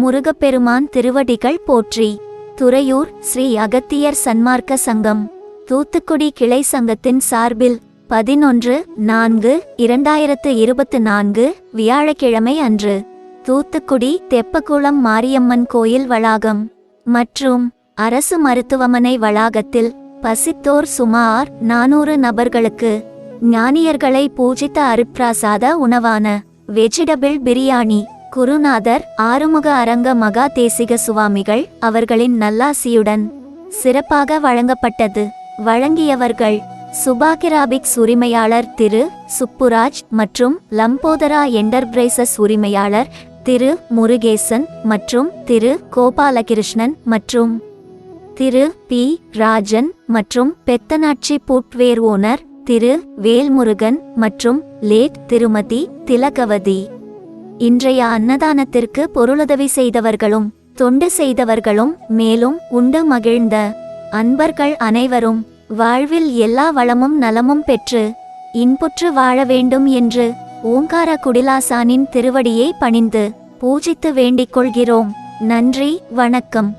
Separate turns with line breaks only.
முருகப்பெருமான் திருவடிகள் போற்றி. துறையூர் ஸ்ரீ அகத்தியர் சன்மார்க்க சங்கம். தூத்துக்குடி கிளை சங்கத்தின் சார்பில் பதினொன்று நான்கு இரண்டாயிரத்து இருபத்து நான்கு வியாழக்கிழமை அன்று. தூத்துக்குடி தெப்பக்குளம் மாரியம்மன் கோயில் வளாகம். மற்றும் அரசு மருத்துவமனை வளாகத்தில் பசித்தோர் சுமார் நானூறு நபர்களுக்கு ஞானியர்களை பூஜித்த அருட்பிராசாத உணவான வெஜிடபிள் பிரியாணி. குருநாதர் ஆறுமுக அரங்க மகா தேசிக சுவாமிகள் அவர்களின் நல்லாசியுடன் சிறப்பாக வழங்கப்பட்டது. வழங்கியவர்கள் சுபாகிராபிக்ஸ் உரிமையாளர் திரு சுப்புராஜ் மற்றும் லம்போதரா என்டர்பிரைசஸ் உரிமையாளர் திரு முருகேசன் மற்றும் திரு கோபாலகிருஷ்ணன் மற்றும் திரு பி ராஜன் மற்றும் பெத்தனாட்சி புட்வேர் ஓனர் திரு வேல்முருகன் மற்றும் லேட் திருமதி திலகவதி. இன்றைய அன்னதானத்திற்கு பொருளுதவி செய்தவர்களும் தொண்டு செய்தவர்களும் மேலும் உண்டு மகிழ்ந்த அன்பர்கள் அனைவரும் வாழ்வில் எல்லா வளமும் நலமும் பெற்று இன்புற்று வாழ வேண்டும் என்று ஓங்கார குடிலாசானின் திருவடியை பணிந்து பூஜித்து வேண்டிக் கொள்கிறோம். நன்றி வணக்கம்.